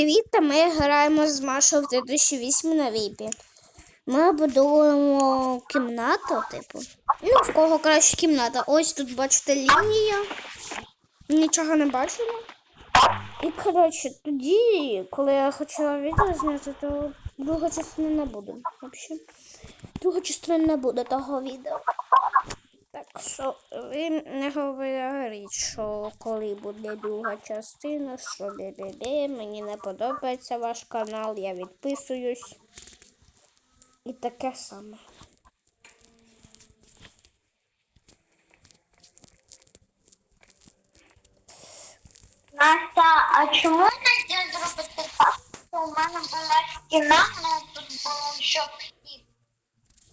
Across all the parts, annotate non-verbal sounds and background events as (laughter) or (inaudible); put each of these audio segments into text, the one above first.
Привіт, та ми граємо з Машою в 2008 на віпі. Ми будуємо кімнату, типу. Ну, в кого краще кімната. Ось тут бачите лінія. Нічого не бачимо. І коротше, тоді, коли я хотіла відео зняти, то друга частина не буде. Взагалі. Друга частина не буде того відео. Так що ви не говоріть, що коли буде друга частина, що бе-бе-бе, мені не подобається ваш канал, я відписуюсь. І таке саме. Настя, а чому не зробити так, що у мене була стіна, ну тут було що вхід?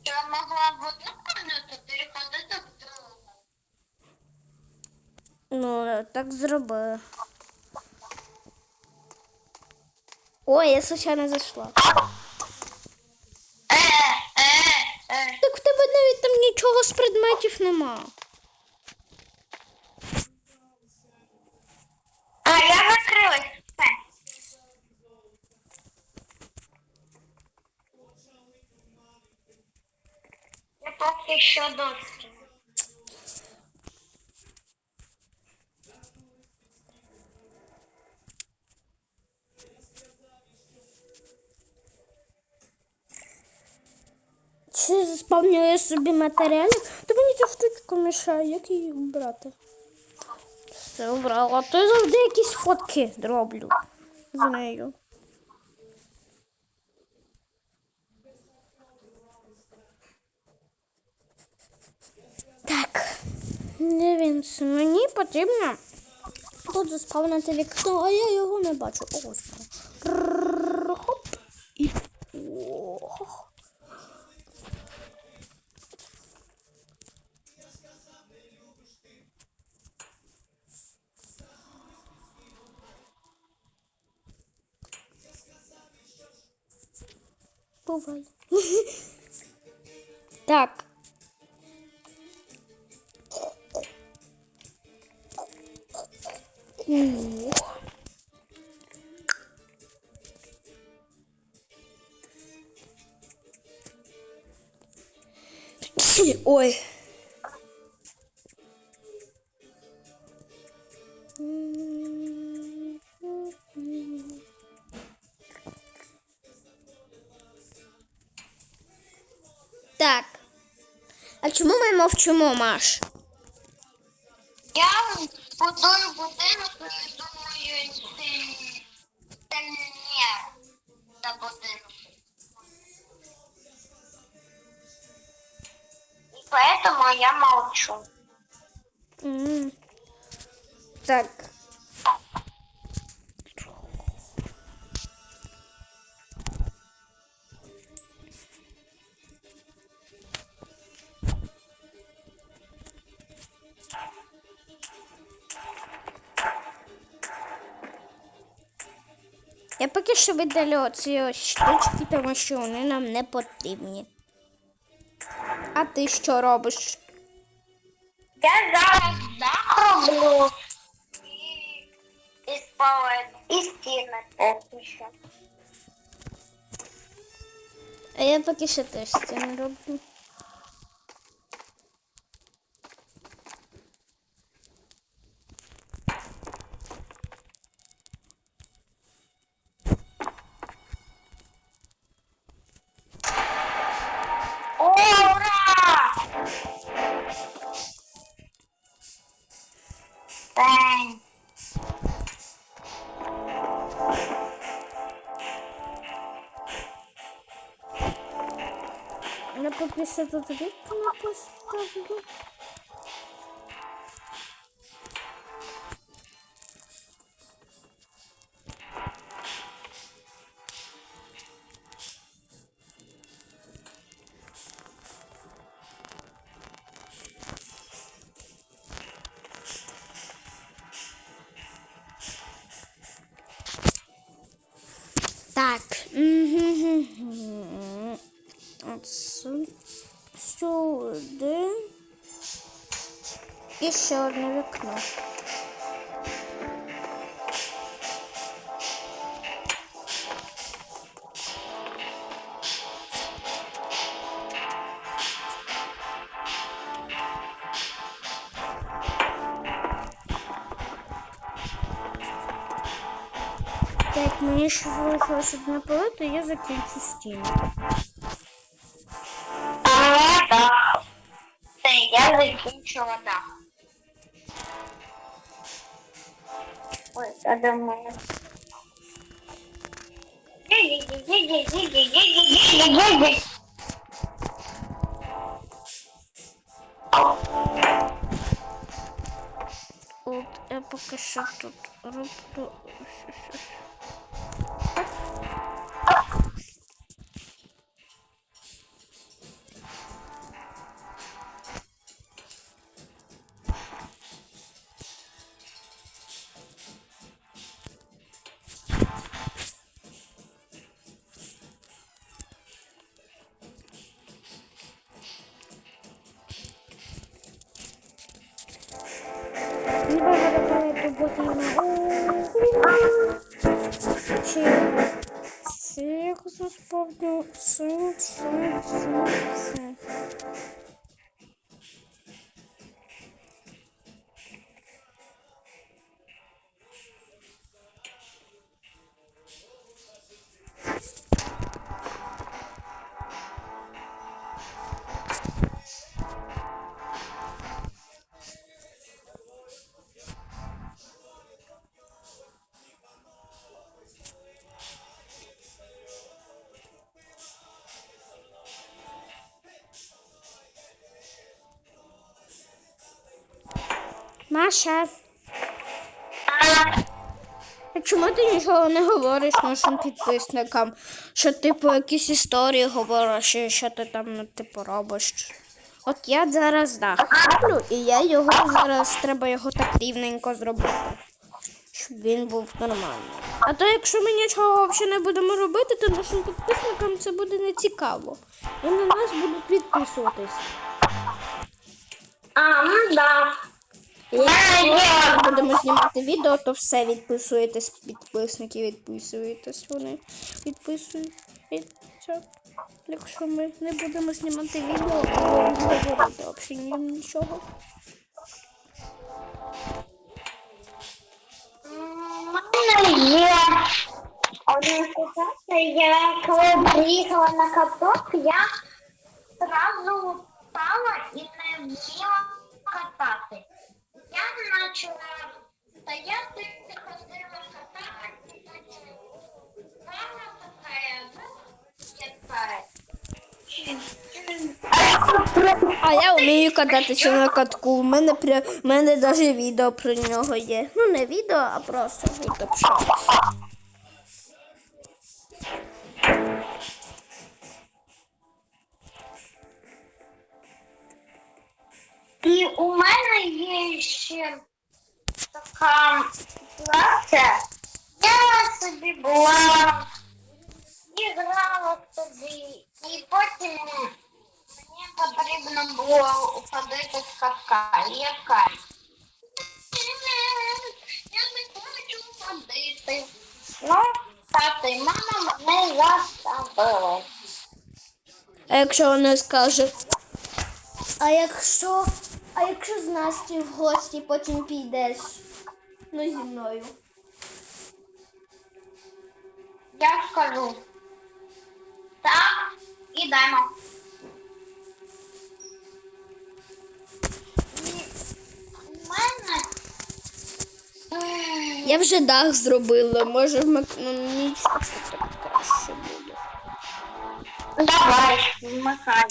Я могла в одну кімнату переходити? Ну, так зроби. Ой, я случайно зайшла. Е, е, е. Так в тебе навіть там нічого з предметів нема. А, я закрилась. Я поки що доски. Чи заспавнює собі матеріалів, то мені ця штучка мішає, як її брати? Все обрала. То я завжди якісь фотки роблю з нею. Так, дивіться, мені потрібно тут заспавнити вікно, а я його не бачу. Ось. Хоп. І. Ох. Бувай. (laughs) Так. Ой. Мовчимо, Маш? Я будую будинок і думаю, це, не за будинок. И поэтому я молчу. М. Так. Що видалю оці ось штучки, тому що вони нам не потрібні. А ти що робиш? Я зараз дах роблю і, спалити, і стіни поки що. А я поки що теж стіни роблю. Я поки що тут вікна Є ще одне вікно. Так, мені ще залишилось одне поле, то я закінчу стіну. Це э, э, я закінчила дах. думаю. От я пока что тут роблю Маша, чому ти нічого не говориш нашим підписникам? Що типу якісь історії говориш, і що ти там типу робиш? От я зараз дах і я його зараз треба його так рівненько зробити. Щоб він був нормальний. А то якщо ми нічого взагалі не будемо робити, то нашим підписникам це буде не цікаво. І на нас будуть підписуватись. А, ну да. Якщо ми будемо знімати відео, то все відписуєтесь, підписники відписуєтесь, вони відписуються. Якщо ми не будемо знімати відео, то не говорити взагалі нічого. Мене є одна ситуація. Я коли приїхала на каток, я одразу впала і не вміла катати. Я почала стояти, ходила кота, впала така, ну, А я вмію кататися на катку. У мене прям мене навіть відео про нього є. Ну не відео, а просто відео. І мене заставили. А якщо вона скаже. А якщо. А якщо з Настю в гості потім підеш? Ну зі мною. Я скажу. Так, ідемо. І у мене. Я вже дах зробила, може вмикну ніч, так краще буде. Давай, вмикай.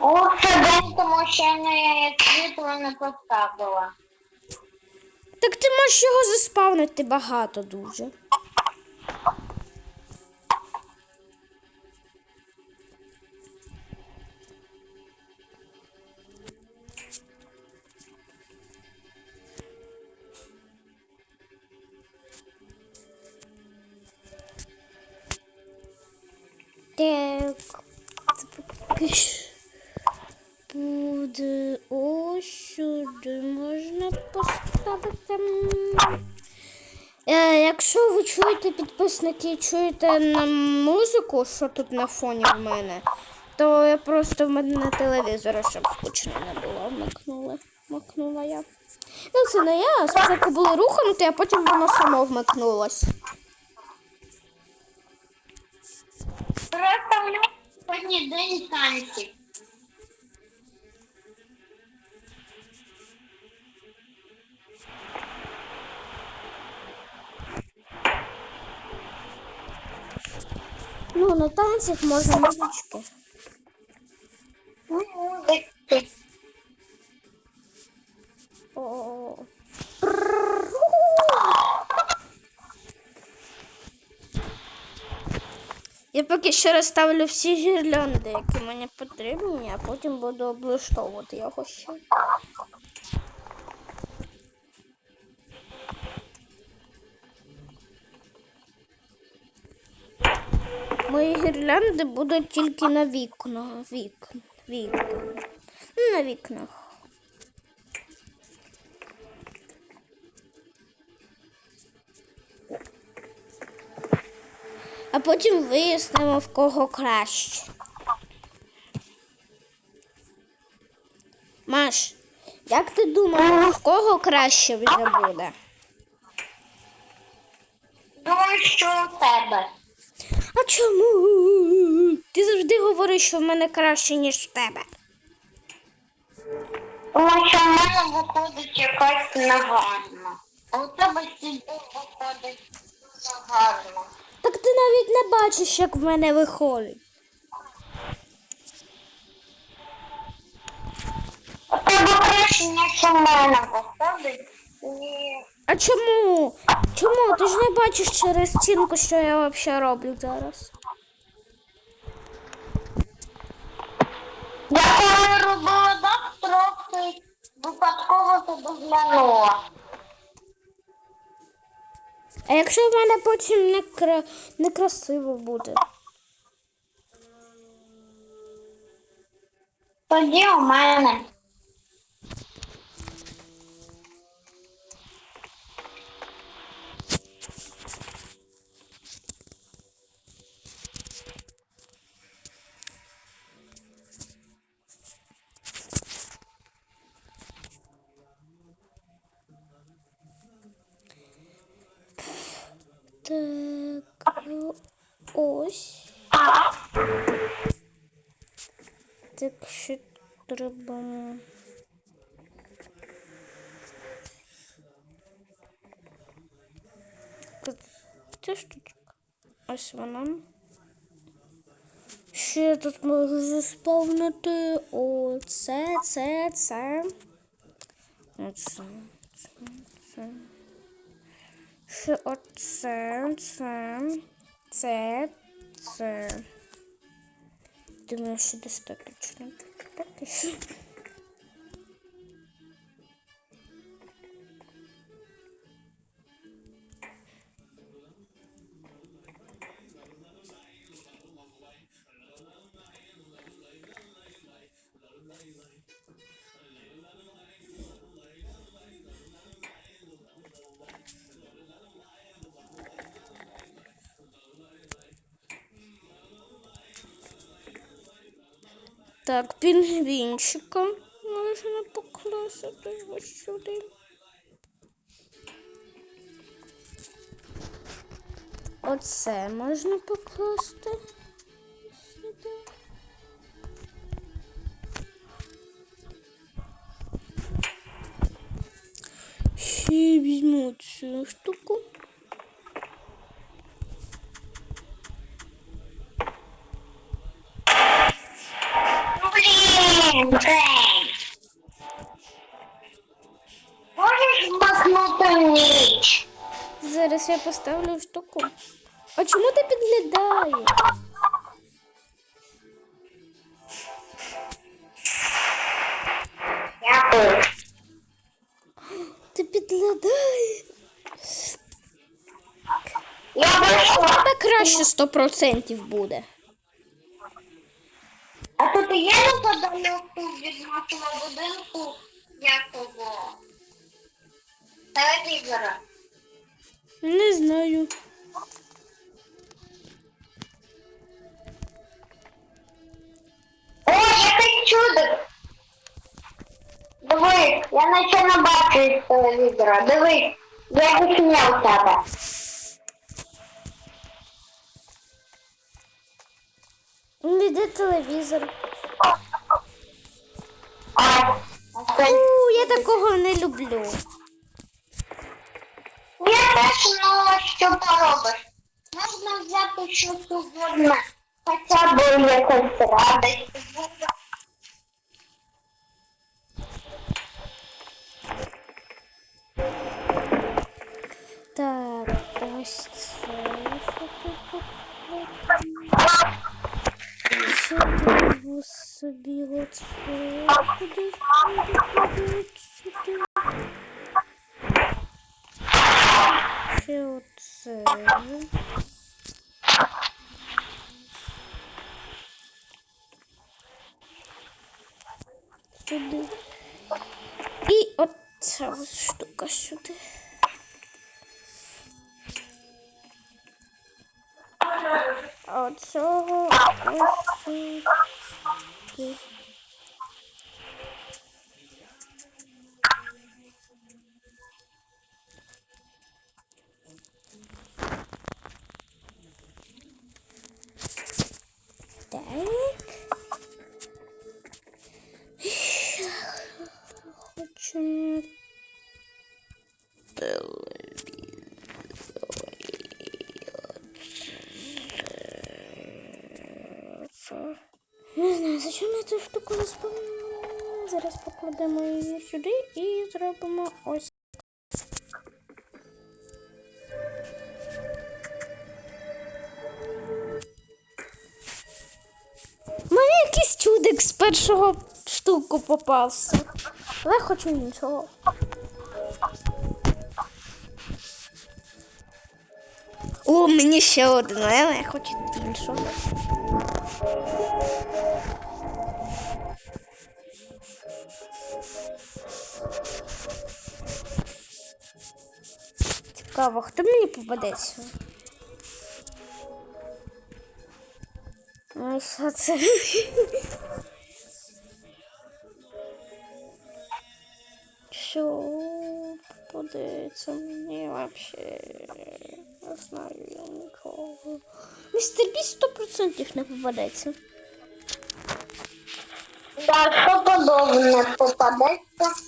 О, це день, тому що я не світло не поставила. Так ти можеш його заспавнити багато дуже. Підписники, чуєте музику, що тут на фоні в мене, То я просто в мене на телевізорі, щоб скучно не було, вмикнула. Вмикнула я. Ну, це не я, спочатку було рухнути, а потім воно само вмикнулось. Нього сьогодні день танців. Ну, на танцях можна музички. О. Я поки що розставлю всі гірлянди, які мені потрібні, а потім буду облаштовувати його ще. Мої гірлянди будуть тільки на вікна. Вік, вікна. Ну, на вікнах. А потім вияснимо, в кого краще. Маш, як ти думаєш, в кого краще вже буде? Думаю, що у тебе. А чому? Ти завжди говориш, що в мене краще, ніж в тебе. Тому що в мене виходить якась негарна. А у тебе стільки виходить дуже гарно. Так ти навіть не бачиш, як в мене виходить. У тебе краще, ніж у мене виходить. А чому? Чому? Ти ж не бачиш через стінку, що я взагалі роблю зараз. Я коли робила так, трохи випадково туди глянула. А якщо в мене потім не кра... некрасиво буде? Тоді у мене. Ось. Так що треба. Ця штучка. Ось вона. Ще тут можу заспавнити. О, це, це, це. Оце, це, це. Ще оце, це, це, це. Думаю, що достатньо. Так пінгвінчика можна покласти ось сюди. Оце можна покласти Зараз я поставлю штуку. А чому ти підглядаєш? Дякую. Ти підглядаєш? Я У вийшла. тебе краще 100% буде. А тут є неподалеку від нашого будинку якого? Телевізора. Не знаю. О, який чудик! Дивись, я наче не бачу із телевізора. Дивись, я вишня у тебе. Ну, Де телевізор? А, це... У, я такого не люблю. Що поробиш. Можна взяти щось угодне. Хоча б якось радість. Так, ось це. Що тут? Собі оце. Куди куди сюди? Ще оце. Сюди. І оця ось штука сюди. Оцього ось сюди. Хочу. Не знаю, зачем я цю штуку заспомнила. Зараз покладемо її сюди і зробимо ось. Першого штуку попався. Але хочу іншого. О, мені ще один, але я хочу іншого. Цікаво, хто мені попадеться? Ну що це? вообще? Не знаю я нікого. Містер Біст 100% не попадеться. Да, що подобне попадеться.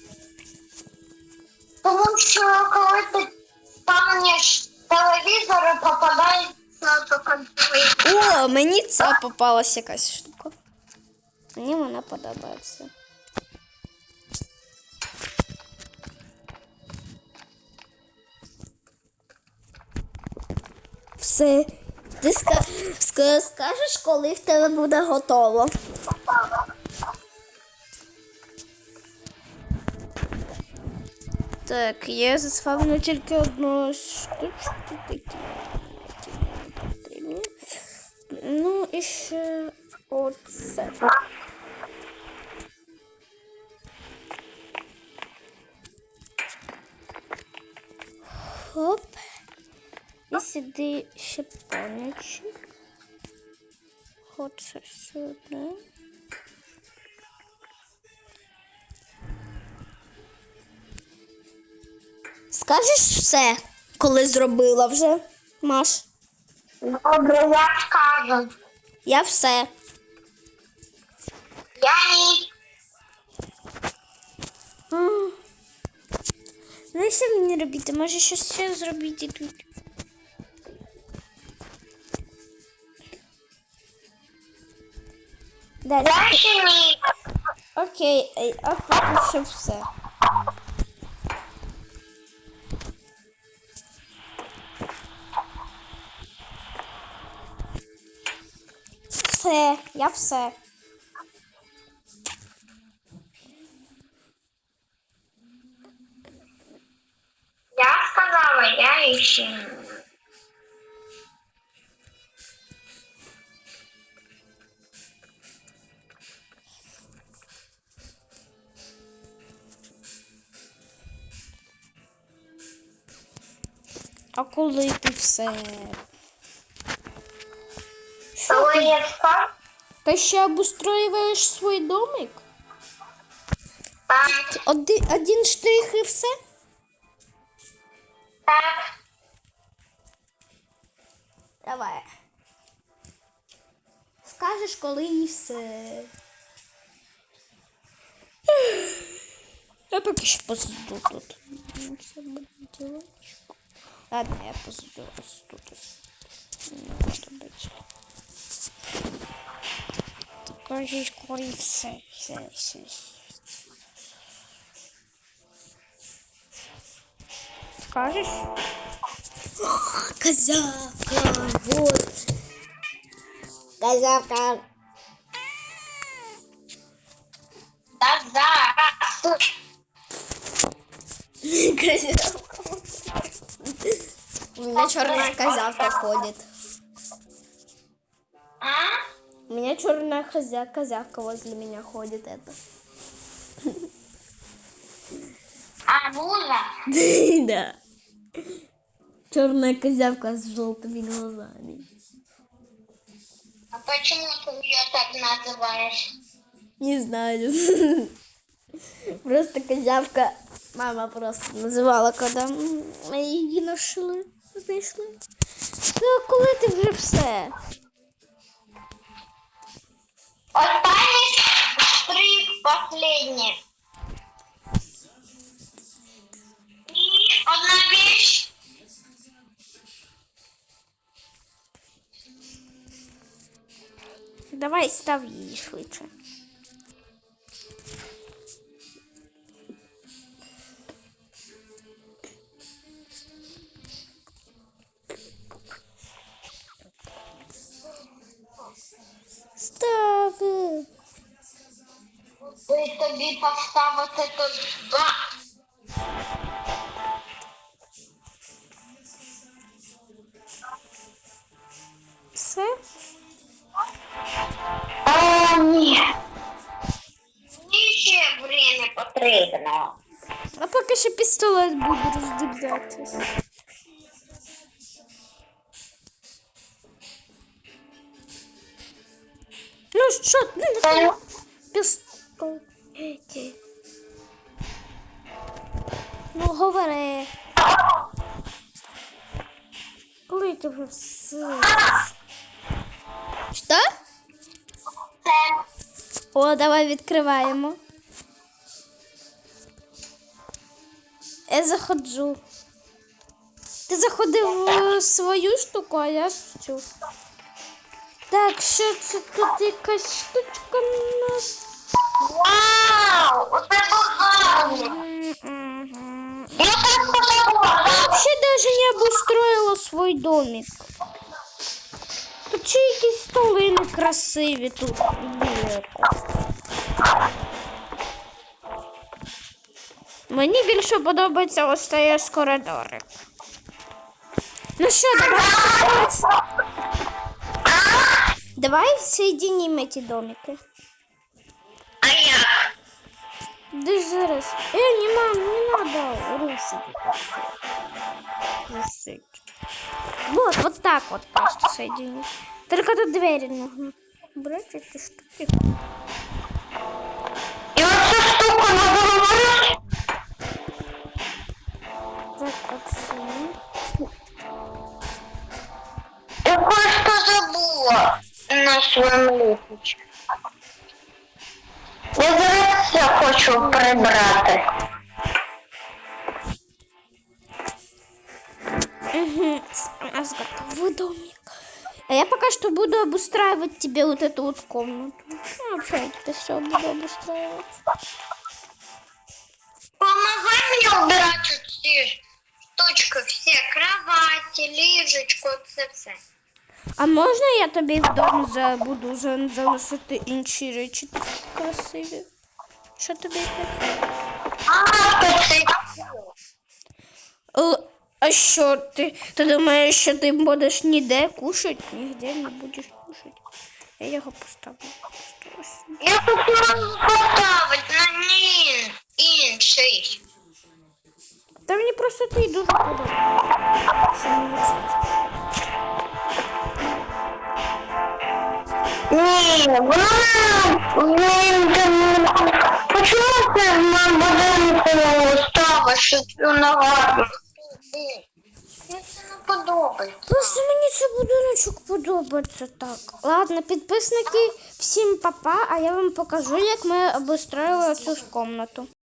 Тому що коли ти станеш телевізор і попадається то контроль. О, мені ця попалась якась штука. Мені вона подобається. Все. Ти ска... ска... скажеш, коли в тебе буде готово. Так, я заспавню тільки одну штучку такі. Ну і ще оце. Сюди ще паничок. Оце сюди. Скажеш все, коли зробила вже, Маш? Добре, я скажу. Я все. Я ні. Ну, що мені робити? Може щось ще зробити тут? Далі. Ще ні. Окей, е, а поки що все. Все, я все. Я сказала, я ще А коли ти все? Скажу, Ты ще обустроюєш свій домик? Так, Один, один штрих і все? так. Давай. Скажеш, коли і все. Я поки що посиду тут. Ну, Все буде. Ладно, я посиду ось тут. ось. Не буду бити. Скажеш, коли і все. Все, все. Скажеш? Козявка, вот. Козявка. Так, зараз. У меня черная козявка ходит. А? У меня черная козя козявка возле меня ходит это. А, муза? (laughs) Да. Черная козявка с желтыми глазами. А почему ты ее так называешь? Не знаю. (laughs) Просто козявка. Мама просто називала, коли ми її нашли. Знайшли. Ну, коли ти вже все? Останний штрих последний. И одна вещь. Давай став її швидше. Стави. Ви тобі поставити тут два. Все? О, ні. Мені ще время потрібно. А поки що пістолет буде роздивлятися. Що, ну, ну. Говори. Коли ти все? Що? О, давай відкриваємо. Я заходжу. Ти заходив в свою штуку, а я в цю. Так, що це тут якась штучка на. Вау! Оце гарно! Я просто. Вообще даже не обустроила свой домик. Тут ще якісь столи некрасиві тут. Білеко. Мені більше подобається ось цей з коридори. Ну що, давай. Давай соединим эти домики. А як? Да зараз. Э, не мам, не надо. Русить. Вот, вот так вот просто соединить. Только тут двери нужно. Брать эти штуки. І оцю штуку не говориш? Так, отсюда. Я просто забула на своєму літочку. Я зараз все хочу прибрати. Угу. Готовый домик. А я пока что буду обустраивать тебе вот эту вот комнату. Ну, вообще я тебе все буду обустраивать. Помогай мне убирать ці штучки, всі кровати, ліжечко, це все. А можна я тобі в дом забуду за- заносити інші речі такі красиві? Що тобі таке? А, Л- що ти? Ти думаєш, що ти будеш ніде кушати? Нігде не будеш кушати. Я його поставлю. я хотіла поставити на ні інший. Та мені просто ти дуже подобається. Що мені це? Ні, вона. Почому це що вона гарна? Мені. Просто мені цей будиночок подобається так. Ладно, підписники, всім папа, а я вам покажу, як ми обустроїли цю комнату.